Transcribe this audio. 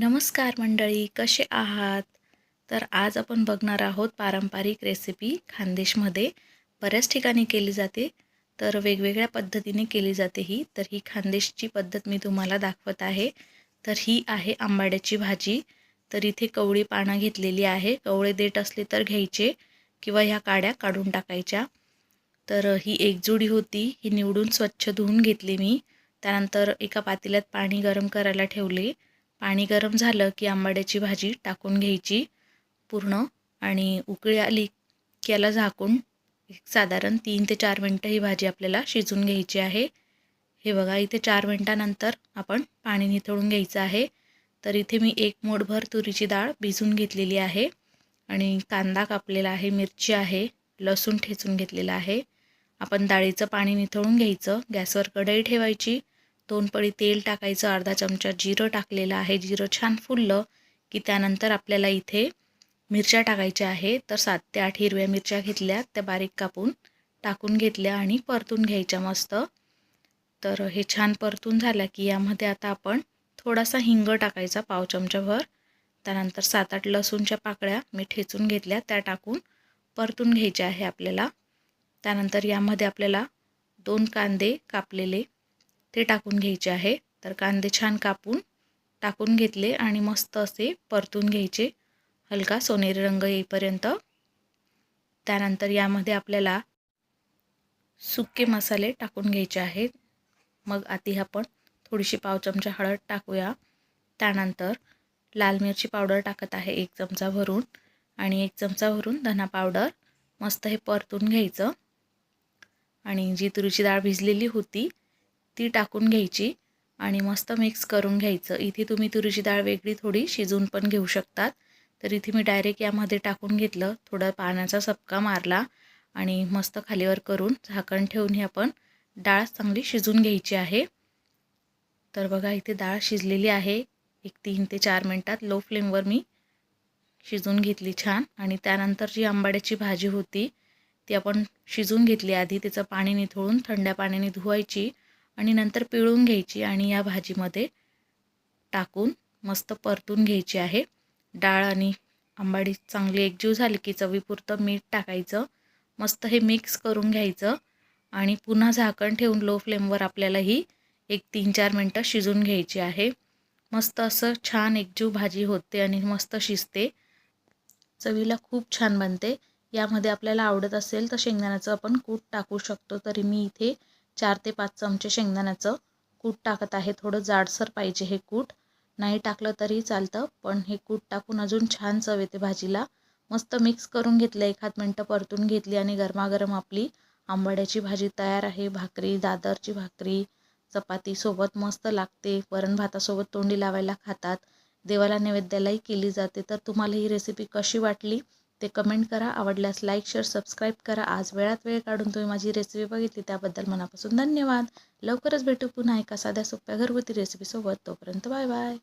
नमस्कार मंडळी कसे आहात? तर आज आपण बघणार आहोत पारंपरिक रेसिपी खानदेशमध्ये. बऱ्याच ठिकाणी केली जाते तर वेगवेगळ्या पद्धतीने केली जाते ही. तर ही खानदेशची पद्धत मी तुम्हाला दाखवत आहे. तर ही आहे आंबाड्याची भाजी. तर इथे कवळी पानं घेतलेली आहे. कवळे देठ असले तर घ्यायचे किंवा ह्या काड्या काढून टाकायच्या. तर ही एकजुडी होती. ही निवडून स्वच्छ धुवून घेतली मी. त्यानंतर एका पातेल्यात पाणी गरम करायला ठेवले. पाणी गरम झालं की आंबाड्याची भाजी टाकून घ्यायची पूर्ण आणि उकळी आली की याला झाकून एक साधारण तीन ते चार मिनटं ही भाजी आपल्याला शिजून घ्यायची आहे. हे बघा इथे चार मिनटानंतर आपण पाणी निथळून घ्यायचं आहे. तर इथे मी एक मोठभर तुरीची डाळ भिजून घेतलेली आहे आणि कांदा कापलेला आहे मिरची आहे लसूण ठेचून घेतलेला आहे. आपण डाळीचं पाणी निथळून घ्यायचं गॅसवर कढई ठेवायची दोन पळी तेल टाकायचं अर्धा चमचा जिरं टाकलेलं आहे. जिरं छान फुललं की त्यानंतर आपल्याला इथे मिरच्या टाकायच्या आहे तर सात ते आठ हिरव्या मिरच्या घेतल्या त्या बारीक कापून टाकून घेतल्या आणि परतून घ्यायच्या मस्त. तर हे छान परतून झाल्या की यामध्ये आता आपण थोडासा हिंग टाकायचा पाव चमचाभर. त्यानंतर सात आठ लसूणच्या पाकळ्या मी ठेचून घेतल्या त्या टाकून परतून घ्यायच्या आहे आपल्याला. त्यानंतर यामध्ये आपल्याला दोन कांदे कापलेले ते टाकून घ्यायचे आहे. तर कांदे छान कापून टाकून घेतले आणि मस्त असे परतून घ्यायचे. हलका सोनेरी रंग येईपर्यंत. त्यानंतर यामध्ये आपल्याला सुके मसाले टाकून घ्यायचे आहेत. मग आधी आपण थोडीशी पाव चमचा हळद टाकूया. त्यानंतर लाल मिरची पावडर टाकत आहे एक चमचा भरून. आणि एक चमचा भरून धना पावडर मस्त हे परतून घ्यायचं. आणि जी तुरीची डाळ भिजलेली होती ती टाकून घ्यायची आणि मस्त मिक्स करून घ्यायचं. इथे तुम्ही तुरीची डाळ वेगळी थोडी शिजवून पण घेऊ शकतात. तर इथे मी डायरेक्ट यामध्ये टाकून घेतलं. थोडा पाण्याचा सपका मारला आणि मस्त खालीवर करून झाकण ठेवून ही आपण डाळ चांगली शिजून घ्यायची आहे. तर बघा इथे डाळ शिजलेली आहे. एक तीन ते चार मिनटात लो फ्लेमवर मी शिजून घेतली छान. आणि त्यानंतर जी आंबाड्याची भाजी होती ती आपण शिजून घेतली आधी. त्याचं पाणी निथळून थंड्या पाण्याने धुवायची. आणि नंतर पिळून घ्यायची आणि या भाजीमध्ये टाकून मस्त परतून घ्यायची आहे. डाळ आणि आंबाडी चांगली एकजीव झाली की चवीपुरतं मीठ टाकायचं. मस्त हे मिक्स करून घ्यायचं आणि पुन्हा झाकण ठेवून लो फ्लेमवर आपल्याला ही एक तीन चार मिनटं शिजून घ्यायची आहे. मस्त असं छान एकजीव भाजी होते आणि मस्त शिजते. चवीला खूप छान बनते. यामध्ये आपल्याला आवडत असेल तर शेंगदाण्याचं आपण कूट टाकू शकतो. तरी मी इथे चार ते पाच चमचे शेंगदाण्याचं कूट टाकत आहे. थोडं जाडसर पाहिजे हे कूट. नाही टाकलं तरी चालतं पण हे कूट टाकून अजून छान चव येते भाजीला. मस्त मिक्स करून घेतलं एखाद मिनटं परतून घेतली आणि गरमागरम आपली आंबाड्याची भाजी तयार आहे. भाकरी दादरची भाकरी चपातीसोबत मस्त लागते. वरण भातासोबत तोंडी लावायला खातात. देवाला नैवेद्यालाही केली जाते. तर तुम्हाला ही रेसिपी कशी वाटली? ते कमेंट करा. आवडल्यास लाईक शेअर सबस्क्राईब करा. आज वेळात वेळ काढून तुम्ही माझी रेसिपी बघितली त्याबद्दल मनापासून धन्यवाद. लवकरच भेटू पुन्हा एका साध्या सोप्या घरगुती रेसिपीसोबत तोपर्यंत बाय बाय